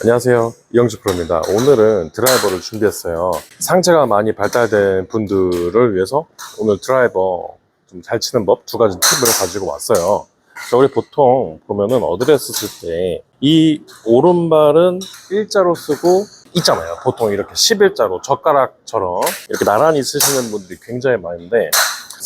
안녕하세요. 이영주 프로입니다. 오늘은 드라이버를 준비했어요. 상체가 많이 발달된 분들을 위해서 오늘 드라이버 좀 잘 치는 법 두 가지 팁을 가지고 왔어요. 자, 우리 보통 보면은 어드레스 쓸 때 이 오른발은 일자로 쓰고 있잖아요. 보통 이렇게 11자로 젓가락처럼 이렇게 나란히 쓰시는 분들이 굉장히 많은데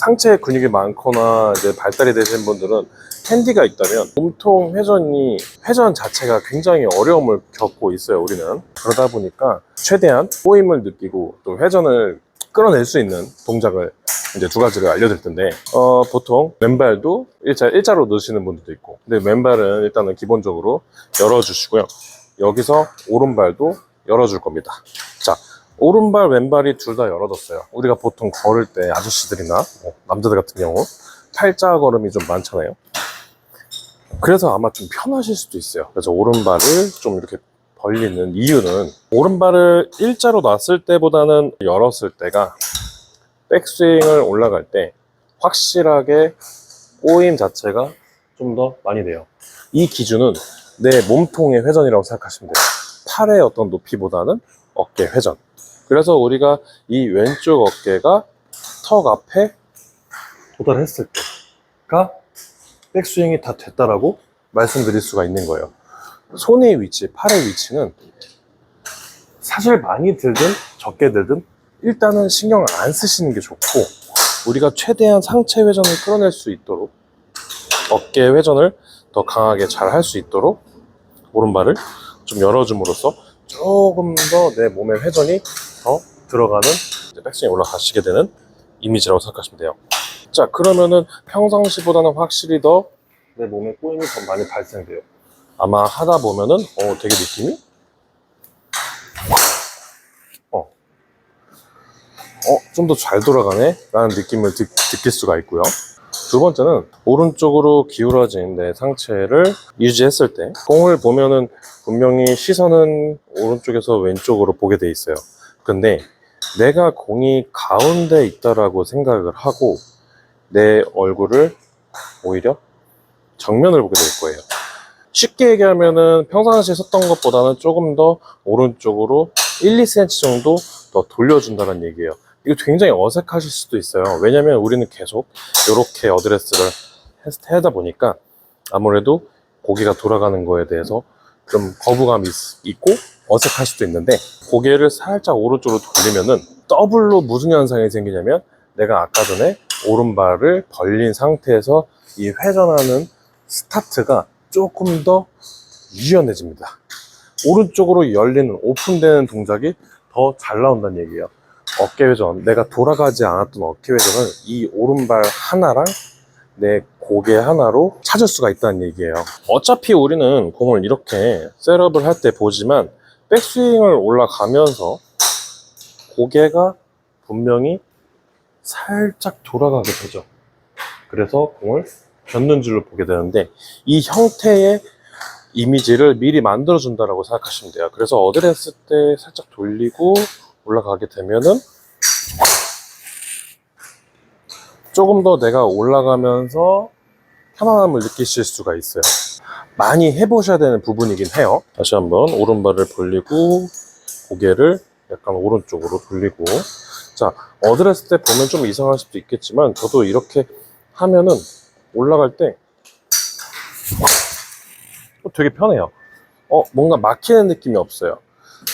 상체 근육이 많거나 이제 발달이 되신 분들은 핸디가 있다면 몸통 회전이 회전 자체가 굉장히 어려움을 겪고 있어요 우리는. 그러다 보니까 최대한 꼬임을 느끼고 또 회전을 끌어낼 수 있는 동작을 이제 두 가지를 알려드릴 텐데 어, 보통 왼발도 일자, 일자로 넣으시는 분들도 있고 근데 왼발은 일단은 기본적으로 열어주시고요. 여기서 오른발도 열어줄 겁니다. 자 오른발 왼발이 둘 다 열어졌어요 우리가 보통 걸을 때 아저씨들이나 뭐 남자들 같은 경우 팔자 걸음이 좀 많잖아요 그래서 아마 좀 편하실 수도 있어요. 그래서 오른발을 좀 이렇게 벌리는 이유는 오른발을 일자로 놨을 때보다는 열었을 때가 백스윙을 올라갈 때 확실하게 꼬임 자체가 좀 더 많이 돼요. 이 기준은 내 몸통의 회전이라고 생각하시면 돼요. 팔의 어떤 높이보다는 어깨 회전. 그래서 우리가 이 왼쪽 어깨가 턱 앞에 도달했을 때가 백스윙이 다 됐다라고 말씀드릴 수가 있는 거예요. 손의 위치, 팔의 위치는 사실 많이 들든 적게 들든 일단은 신경을 안 쓰시는 게 좋고 우리가 최대한 상체 회전을 끌어낼 수 있도록 어깨 회전을 더 강하게 잘 할 수 있도록 오른발을 좀 열어줌으로써 조금 더 내 몸의 회전이 더 들어가는 이제 백스윙 올라가시게 되는 이미지라고 생각하시면 돼요. 자 그러면은 평상시보다는 확실히 더 내 몸에 꼬임이 더 많이 발생돼요. 아마 하다 보면은 어 되게 느낌이? 어 어 좀 더 잘 돌아가네? 라는 느낌을 드, 느낄 수가 있고요 두 번째는 오른쪽으로 기울어진 내 상체를 유지했을 때 공을 보면은 분명히 시선은 오른쪽에서 왼쪽으로 보게 돼 있어요 근데 내가 공이 가운데 있다라고 생각을 하고 내 얼굴을 오히려 정면을 보게 될 거예요. 쉽게 얘기하면은 평상시에 섰던 것보다는 조금 더 오른쪽으로 1, 2cm 정도 더 돌려준다는 얘기예요. 이거 굉장히 어색하실 수도 있어요. 왜냐면 우리는 계속 이렇게 어드레스를 했- 하다 보니까 아무래도 고개가 돌아가는 거에 대해서 좀 거부감이 있- 있고 어색할 수도 있는데 고개를 살짝 오른쪽으로 돌리면은 더블로 무슨 현상이 생기냐면 내가 아까 전에 오른발을 벌린 상태에서 이 회전하는 스타트가 조금 더 유연해집니다. 오른쪽으로 열리는 오픈되는 동작이 더 잘 나온다는 얘기예요. 어깨 회전, 내가 돌아가지 않았던 어깨 회전을 이 오른발 하나랑 내 고개 하나로 찾을 수가 있다는 얘기예요. 어차피 우리는 공을 이렇게 셋업을 할 때 보지만 백스윙을 올라가면서 고개가 분명히 살짝 돌아가게 되죠. 그래서 공을 젓는 줄로 보게 되는데 이 형태의 이미지를 미리 만들어 준다라고 생각하시면 돼요. 그래서 어드레스 때 살짝 돌리고 올라가게 되면은 조금 더 내가 올라가면서 편안함을 느끼실 수가 있어요. 많이 해보셔야 되는 부분이긴 해요. 다시 한번 오른발을 벌리고 고개를 약간 오른쪽으로 돌리고 자 어드레스 때 보면 좀 이상할 수도 있겠지만 저도 이렇게 하면은 올라갈 때 어, 되게 편해요. 어, 뭔가 막히는 느낌이 없어요.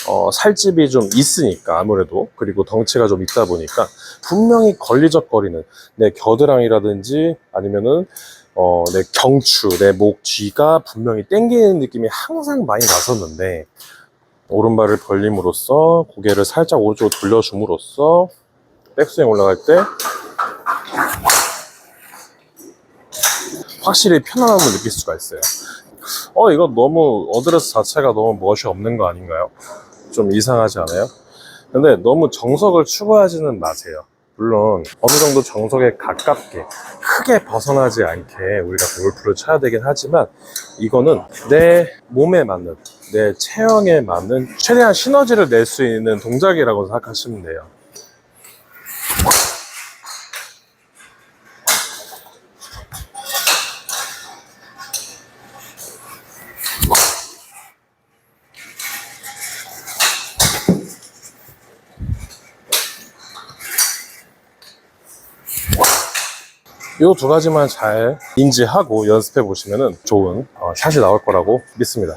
어, 살집이 좀 있으니까 아무래도 그리고 덩치가 좀 있다 보니까 분명히 걸리적거리는 내 겨드랑이라든지 아니면은 어, 내 경추, 내 목 뒤가 분명히 땡기는 느낌이 항상 많이 났었는데 오른발을 벌림으로써 고개를 살짝 오른쪽으로 돌려줌으로써 백스윙 올라갈 때 확실히 편안함을 느낄 수가 있어요. 어, 이거 너무 어드레스 자체가 너무 멋이 없는 거 아닌가요? 좀 이상하지 않아요? 근데 너무 정석을 추구하지는 마세요. 물론 어느 정도 정석에 가깝게 크게 벗어나지 않게 우리가 골프를 쳐야 되긴 하지만 이거는 내 몸에 맞는 내 체형에 맞는 최대한 시너지를 낼 수 있는 동작이라고 생각하시면 돼요. 이 두 가지만 잘 인지하고 연습해 보시면 좋은 어, 샷이 나올 거라고 믿습니다.